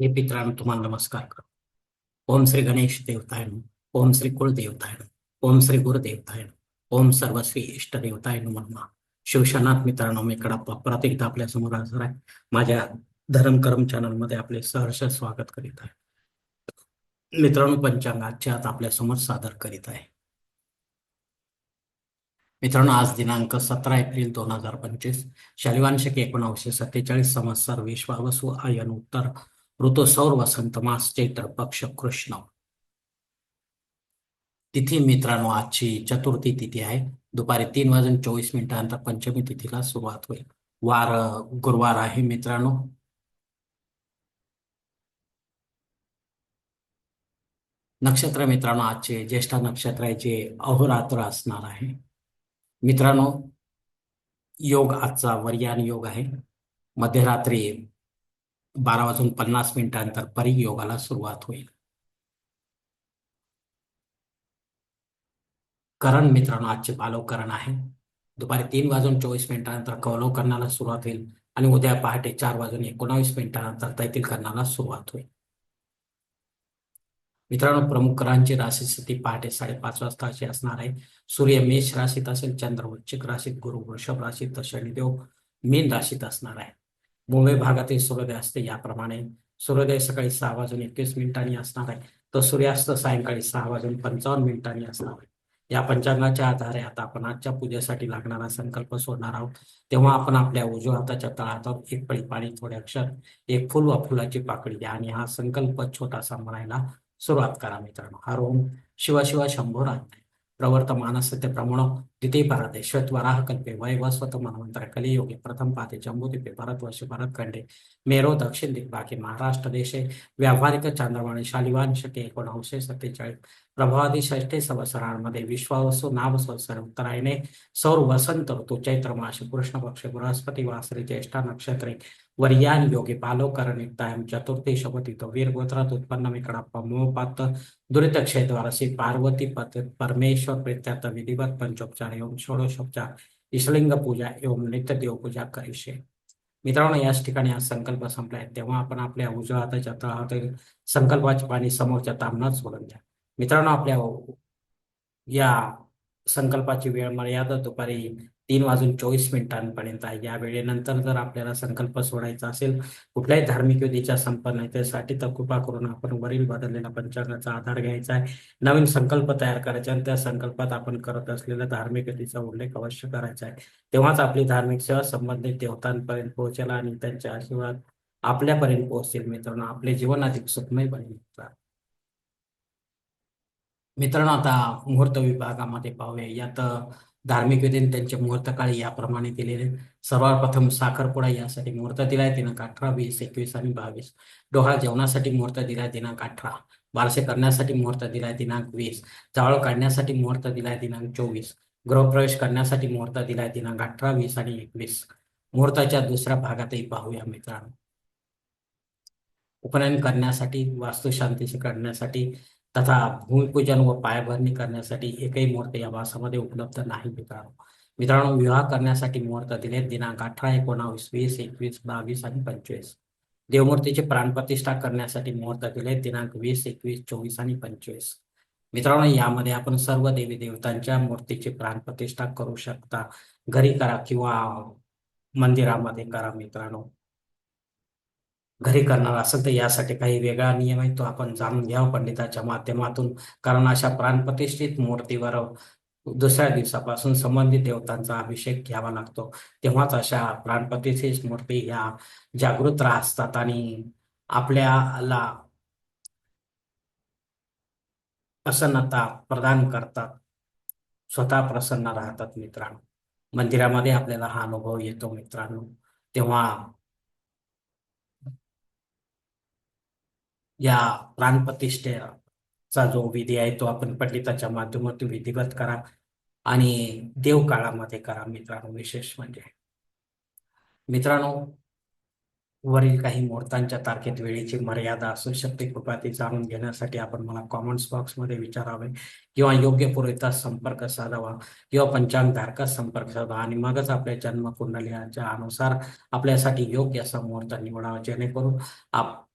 हे पित्रांनो तुम्हाला नमस्कार करतो. ओम श्री गणेश देवताय ओम श्री कुलदेवताय ओम श्री गुरुदेवताय ओम सर्वश्री इष्ट देवताय नमः शिवशनाथ मित्रांनो मी कडा परत एकदा आपल्यासमोर हजर आहे. माझ्या धर्म कर्म चॅनल आपले सहर्ष स्वागत करीत आहे. मित्रांनो पंचांग आजच्या आज आपल्यासमोर सादर करीत आहे. मित्रांनो आज दिनांक सतरा एप्रिल दोन हजार पंचवीस शैलवांशक एकोणावीसशे सत्तेचाळीस संवत्सर विश्वावसु आयन उत्तर ऋतुसौर वसंत मास चैत्र पक्ष कृष्ण. तिथी मित्रांनो आजची चतुर्थी तिथी आहे. दुपारी तीन वाजून चोवीस मिनिटानंतर पंचमी तिथीला सुरुवात होईल. वार गुरुवार आहे मित्रांनो. नक्षत्र मित्रांनो आजचे ज्येष्ठ नक्षत्र जे अहोरात्र असणार आहे. मित्रांनो योग आजचा वर्यान योग आहे. मध्यरात्री बारा वाजून पन्नास मिनिटांनंतर परियोगाला सुरुवात होईल. करण मित्रांनो आजचे बालवकरण आहे. दुपारी तीन वाजून चोवीस मिनिटानंतर कौलवकरणाला सुरुवात होईल आणि उद्या पहाटे चार वाजून एकोणावीस मिनिटानंतर तैतील करणाला सुरुवात होईल. मित्रांनो प्रमुख करांची राशी स्थिती पहाटे साडेपाच वाजता अशी असणार आहे. सूर्य मेष राशीत असेल चंद्र वृश्चिक राशीत गुरु वृषभ राशीत तर शनिदेव मीन राशीत असणार आहे. मुंबई भागातील सूर्योदय असते याप्रमाणे. सूर्योदय सकाळी सहा वाजून एकवीस मिनिटांनी असणार आहे. तर सूर्यास्त सायंकाळी सहा वाजून पंचावन्न मिनिटांनी असणार आहे. या पंचांगाच्या आधारे आता आपण आजच्या पूजेसाठी लागणारा संकल्प सोडणार आहोत. तेव्हा आपण आपल्या उजव्या हाताच्या तळहातावर एक पळी पाणी थोडे अक्षर एक फुल व फुलाची पाकळी द्या आणि हा संकल्प छोटासा म्हणायला सुरुवात करा मित्रांनो. हर ओम. शिव शिव शंभो राज्ञ प्रवर्तमान सत्य प्रमाण द्वितीय भारते श्वेत प्रथम पाते जम्बूद्वीपे भारतवर्षे भरतखंडे मेरो दक्षिण दिग्भागे महाराष्ट्र देशे व्यावहारिक चांद्रमाने शालिवान शके एकोणऐंशी सत्तेचाळीस प्रभावादी षष्ठे संवत्सरांमध्ये विश्वावसु नाम संवत्सर उत्तरायणे सौर वसंत ऋतू चैत्र मास कृष्ण पक्ष बृहस्पती वासरी ज्येष्ठा नक्षत्रे वर्यान योगे पालोकरण युक्तायम चतुर्थी शपथित वीर गोत्रात उत्पन्न विकडप्पा मोपात दुरित क्षेत्रवारसी पार्वती पत परमेश्वर प्रत्यात विधिवत पंचोपचार एवं षोडशोपचार इशलिंग पूजा एवं नित्य देवपूजा करीशे. मित्रांनो याच ठिकाणी हा संकल्प संपलाय. तेव्हा आपण आपल्या उजव्या हाताच्या तळहातील संकल्पाचे पाणी समोरच्या तामणात सोडून द्या. मित्रांनो आपल्या या संकल्पाची वेळ मर्यादा दुपारी तीन वाजून चोवीस मिनिटांपर्यंत आहे. या वेळेनंतर जर आपल्याला संकल्प सोडायचा असेल कुठल्याही धार्मिक विधीच्या संपन्नतेसाठी तर कृपा करून आपण वरील बदललेल्या पंचांगाचा आधार घ्यायचा आहे. नवीन संकल्प तयार करायचा आणि त्या संकल्पात आपण करत असलेल्या धार्मिक विधीचा उल्लेख अवश्य करायचा आहे. तेव्हाच आपली धार्मिक सेवा संबंधित देवतांपर्यंत पोहोचेल आणि त्यांचे आशीर्वाद आपल्यापर्यंत पोहोचतील. मित्रांनो आपले जीवन अधिक सुखमय बनेल. मित्रांनो मित्रांनो आता मुहूर्त विभागामध्ये पाहूया. यात धार्मिक विधीने त्यांचे मुहूर्तकाळी याप्रमाणे दिलेले. सर्वप्रथम साखरपुडा यासाठी मुहूर्त दिलाय दिनांक अठरा वीस एकवीस आणि बावीस. डोहाळ जेवणासाठी मुहूर्त दिलाय दिनांक अठरा. बारसे करण्यासाठी मुहूर्त दिलाय दिनांक वीस. जावळ काढण्यासाठी मुहूर्त दिलाय दिनांक चोवीस. गृहप्रवेश करण्यासाठी मुहूर्त दिलाय दिनांक अठरा वीस आणि एकवीस. मुहूर्ताच्या दुसऱ्या भागातही पाहूया मित्रांनो. उपनयन करण्यासाठी वास्तुशांतीशी करण्यासाठी तथा भूमिपूजन व पायाभरणी करण्यासाठी एकही मुहूर्त या मासामध्ये उपलब्ध नाही मित्रांनो. मित्रांनो विवाह करण्यासाठी मुहूर्त दिले दिनांक अठरा एकोणावीस वीस एकवीस बावीस आणि पंचवीस. देवमूर्तीची प्राणप्रतिष्ठा करण्यासाठी मुहूर्त दिले दिनांक वीस एकवीस चोवीस आणि पंचवीस. मित्रांनो यामध्ये आपण सर्व देवी देवतांच्या मूर्तीची प्राणप्रतिष्ठा करू शकता. घरी करा किंवा मंदिरामध्ये करा मित्रांनो. घरी करणार असेल तर यासाठी काही वेगळा नियम आहे तो आपण जाणून घ्यावा पंडिताच्या माध्यमातून. कारण अशा प्राणप्रतिष्ठित मूर्तीवर दुसऱ्या दिवसापासून संबंधित देवतांचा अभिषेक घ्यावा लागतो. तेव्हाच अशा प्राणप्रतिष्ठित मूर्ती ह्या जागृत राहतात आणि आपल्याला प्रसन्नता प्रदान करतात. स्वतः प्रसन्न राहतात मित्रांनो. मंदिरामध्ये आपल्याला हा अनुभव येतो मित्रांनो. तेव्हा या प्राणप्रतिष्ठेचा जो विधी आहे तो आपण पंडिताच्या माध्यमातून विधिवत करा आणि देव काळामध्ये करा मित्रांनो विशेष म्हणजे. मित्रांनो वरील काही मुहूर्तांच्या तारखेत वेळेची मर्यादा असू शकते. कृपया ती जाणून घेण्यासाठी आपण मला कॉमेंट्स बॉक्समध्ये विचारावे. किंवा योग्य पुरवठा संपर्क साधावा. किंवा पंचांगधारकास संपर्क साधावा आणि मगच आपल्या जन्म कुंडलियाच्या अनुसार आपल्यासाठी योग्य असा मुहूर्त निवडावा. जेणेकरून आप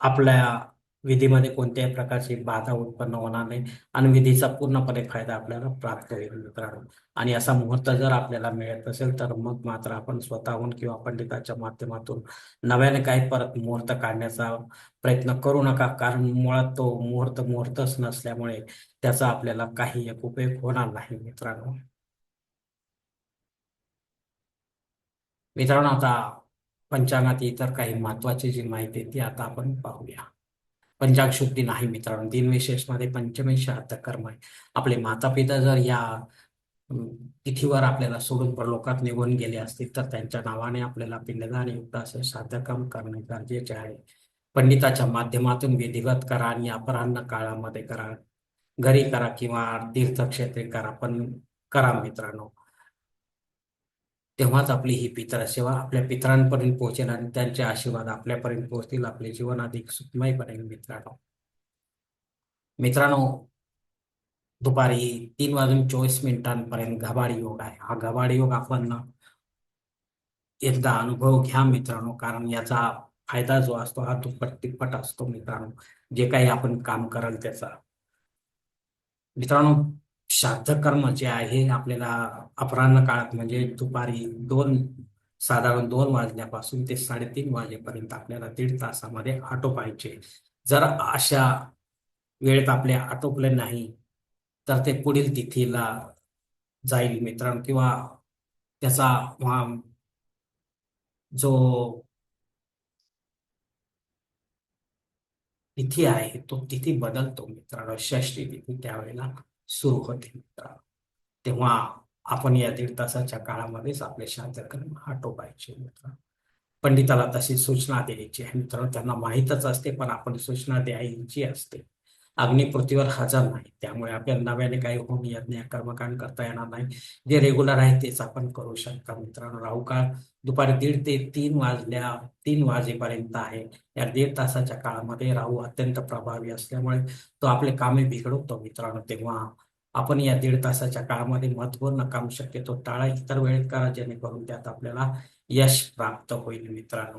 आपल्या विधीमध्ये कोणत्याही प्रकारची बाधा उत्पन्न होणार नाही आणि विधीचा पूर्णपणे फायदा आपल्याला प्राप्त होईल मित्रांनो. आणि असा मुहूर्त जर आपल्याला मिळत असेल तर मग मात्र आपण स्वतःहून किंवा पंडिताच्या माध्यमातून नव्याने काही परत मुहूर्त काढण्याचा प्रयत्न करू नका. कारण मुळात तो मुहूर्त मुहूर्तच नसल्यामुळे त्याचा आपल्याला काही एक उपयोग होणार नाही मित्रांनो. मित्रांनो आता पंचांगात इतर काही महत्वाची जी माहिती आहे ती आता आपण पाहूया. पंचांग शुद्धी नाही मित्रांनो. दिनविशेषमध्ये पंचमी श्राद्ध कर्म आहे. आपले माता पिता जर या तिथीवर आपल्याला सोडून परलोकात निघून गेले असतील तर त्यांच्या नावाने आपल्याला पिंडदान युक्त असे श्राद्ध करणे गरजेचे आहे. पंडिताच्या माध्यमातून विधिवत करा आणि अपराह्न काळामध्ये करा. घरी करा किंवा तीर्थक्षेत्री करा पण करा मित्रांनो. तेव्हाच आपली ही पितर सेवा आपल्या पित्रांपर्यंत पोहोचेल आणि त्यांचे आशीर्वाद आपल्यापर्यंत पोहोचतील आपले जीवन अधिक सुखमय बनेल मित्रांनो. मित्रांनो दुपारी तीन वाजून चोवीस मिनिटांपर्यंत घबाड योग आहे. हा घबाड योग आपण एकदा अनुभव घ्या मित्रांनो कारण याचा फायदा जो असतो हा दुप्पट तिप्पट असतो मित्रांनो. जे काही आपण काम कराल त्याचा. मित्रांनो श्राद्ध कर्म जे आहे आपल्याला अपराह्न काळात म्हणजे दुपारी दोन साधारण दोन वाजल्यापासून ते साडेतीन वाजेपर्यंत आपल्याला दीड तासामध्ये आटोपायचे जर अशा वेळेत आपले आटोपले नाही तर ते पुढील तिथीला जाईल मित्रांनो. किंवा त्याचा जो तिथी आहे तो तिथी बदलतो मित्रांनो. षष्टी तिथी त्यावेळेला सुरू होते तेव्हा आपण या दीड तासाच्या काळामध्येच आपले श्राद्धकर्म आटोपायचे मित्र. पंडिताला तशी सूचना द्यायची आहे मित्रांनो. त्यांना माहीतच असते पण आपण सूचना द्यायची असते. अग्नी पृथ्वीवर हजर नाही. त्यामुळे आपल्याला नव्याने काही होऊन यज्ञ कर्मकांड करता येणार नाही. जे रेग्युलर आहे तेच आपण करू शकता मित्रांनो. राहू काळ दुपारी दीड ते तीन वाजल्या तीन वाजेपर्यंत आहे. या दीड तासाच्या काळामध्ये राहू अत्यंत प्रभावी असल्यामुळे तो आपले कामे बिघडवतो मित्रांनो. तेव्हा आपण या दीड तासाच्या काळामध्ये महत्त्वपूर्ण काम शक्यतो टाळा इतर वेळेत करा जेणेकरून त्यात आपल्याला यश प्राप्त होईल मित्रांनो.